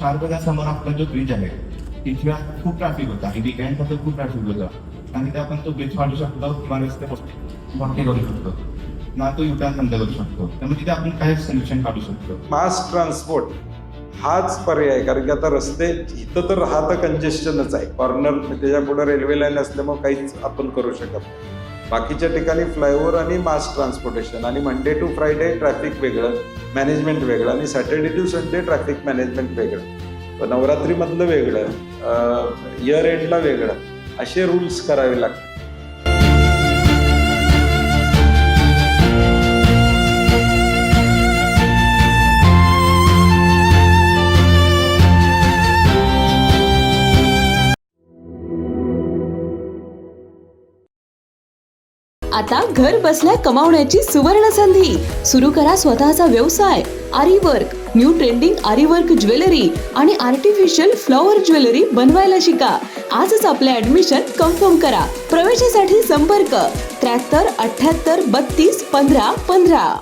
चार समोर आपला जो ब्रिज आहे तिथे खूप ट्रॅफिक होता. आणि weekend पासून खूप ट्रॅफिक होता. आणि ते आपण तो ब्रिज काढू शकतो किंवा रस्ते मोठे करू शकतो. ना तो युटर्न बंद करू शकतो. त्यामुळे तिथे आपण काय सोल्युशन काढू शकतो. मास ट्रान्सपोर्ट हाच पर्याय कारण की आता रस्ते इथं तर राहतं कंजेशनच आहे. कॉर्नर त्याच्या पुढे रेल्वे लाईन असल्यामुळे काहीच आपण करू शकत नाही. बाकीच्या ठिकाणी फ्लायओव्हर आणि मास ट्रान्सपोर्टेशन आणि मंडे टू फ्रायडे ट्रॅफिक वेगळं मॅनेजमेंट वेगळं आणि Saturday to Sunday traffic management वेगळं. नवरात्रीमधलं वेगळं इयर एंडला वेगळं असे रूल्स करावे लागतात. आता घर बसल्या कमावण्याची सुवर्ण संधी. सुरू करा स्वतःचा व्यवसाय. Aari work. New trending aari work jewellery आणि आर्टिफिशियल फ्लॉवर ज्वेलरी बनवायला शिका. आजच आपले ऍडमिशन कन्फर्म करा. प्रवेशासाठी संपर्क. त्र्याहत्तर अठ्याहत्तर बत्तीस पंधरा पंधरा.